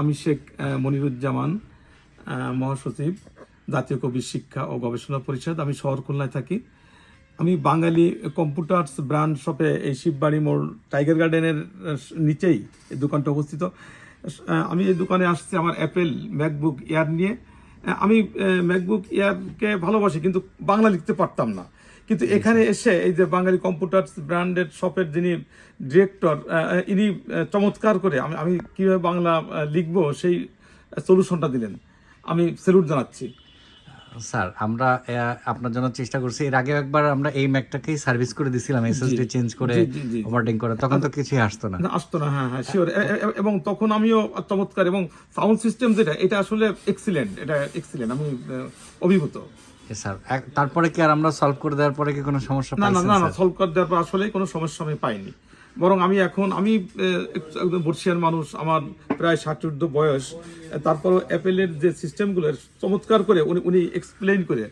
আমি শেখ মনিরুজ্জামান মহাসচিব, জাতীয় কবি শিক্ষা ও গবেষণা পরিষদ। আমি শহর খুলনায় থাকি। আমি বাঙালি কম্পিউটার্স ব্র্যান্ড শপে এই শিববাড়ি মোড় টাইগার গার্ডেনের নিচেই এই দোকানটা অবস্থিত। আমি এই দোকানে আসছি আমার অ্যাপেল ম্যাকবুক এয়ার নিয়ে। আমি ম্যাকবুক এয়ারকে ভালোবাসি, কিন্তু বাংলা লিখতে পারতাম না। কিন্তু এখানে এসে এই যে বাঙালি কম্পিউটার্স ব্র্যান্ডেড শপের যিনি ডিরেক্টর ইনি চমৎকার করে আমি আমি কীভাবে বাংলা লিখব সেই সলিউশনটা দিলেন। আমি স্যালুট জানাচ্ছি। স্যার আমরা আপনার জন্য চেষ্টা করছি। এর আগে একবার আমরা এই ম্যাকটাকেই সার্ভিস করে দিছিলাম এসএসডি চেঞ্জ করে। ওভারডিং করে। তখন তো কিছুই আসতো না। আসতো না হ্যাঁ হ্যাঁ শিওর এবং তখন আমিও চমৎকার এবং সাউন্ড সিস্টেম যেটা এটা আসলে এক্সিলেন্ট এটা এক্সিলেন্ট আমি অভিভূত। স্যার তারপরে কি আর আমরা সলভ করে দেওয়ার পরে কি কোনো সমস্যা না না না না সলভ করে দেওয়ার পর আসলে কোনো সমস্যা আমি পাইনি। বরং আমি এখন আমি একজন বর্ষিয়ান মানুষ আমার প্রায় ষাট ঊর্ধ্ব বয়স তারপর অ্যাপেলের যে সিস্টেমগুলো চমৎকার করে উনি উনি এক্সপ্লেইন করে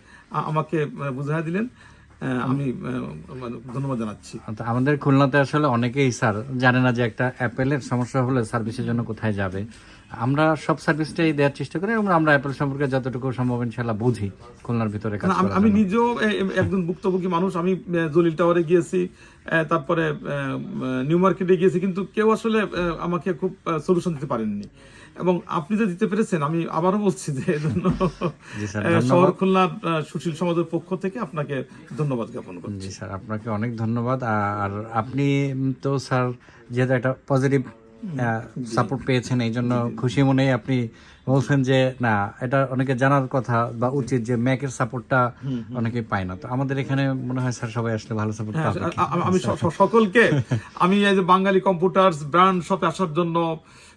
আমাকে বুঝাই দিলেন। আমি মানে ধন্যবাদ জানাচ্ছি। আমাদের খুলনাতে আসলে অনেকেই স্যার জানে না যে একটা অ্যাপেলের সমস্যা হলে সার্ভিসের জন্য কোথায় যাবে। আমরা সব সার্ভিসটাই দেওয়ার চেষ্টা করি এবং আমরা অ্যাপেল সম্পর্কে যতটুকু সম্ভব ইনশাল্লাহ বুঝি খুলনার ভিতরে আমি। নিজেও একজন ভুক্তভোগী মানুষ আমি জলিল টাওয়ারে গিয়েছি তারপরে নিউ মার্কেটে গিয়েছি কিন্তু কেউ আসলে আমাকে খুব সলিউশন দিতে পারেননি। এবং আপনি যে দিতে পেরেছেন আমি আবারও বলছি যে এজন্য শহর খুলনার সুশীল সমাজের পক্ষ থেকে আপনাকে ধন্যবাদ জ্ঞাপন করছি। স্যার আপনাকে অনেক ধন্যবাদ। আর আপনি তো স্যার যেহেতু একটা পজিটিভ সাপোর্ট পেয়েছেন এই জন্য খুশি মনেই আপনি বলছেন যে না এটা অনেকে জানার কথা বা উচিত যে ম্যাকের সাপোর্টটা অনেকে পায় না। তো আমাদের এখানে মনে হয় স্যার সবাই আসলে ভালো সাপোর্ট হ্যাঁ, পাবে আমি স- স- সকলকে আমি এই যে বাঙালি কম্পিউটার্স ব্র্যান্ড শপে আসার জন্য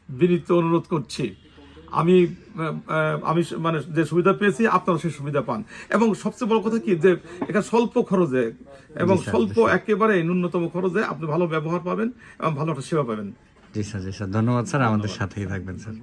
বিনীত অনুরোধ করছি। আমি আমি মানে যে সুবিধা পেয়েছি আপনারা সেই সুবিধা পান। এবং সবচেয়ে বড় কথা কি যে এখানে স্বল্প খরচে এবং স্বল্প একেবারে ন্যূনতম খরচে আপনি ভালো ব্যবহার পাবেন এবং ভালো একটা সেবা পাবেন। জি স্যার জি স্যার। ধন্যবাদ স্যার আমাদের সাথেই থাকবেন স্যার।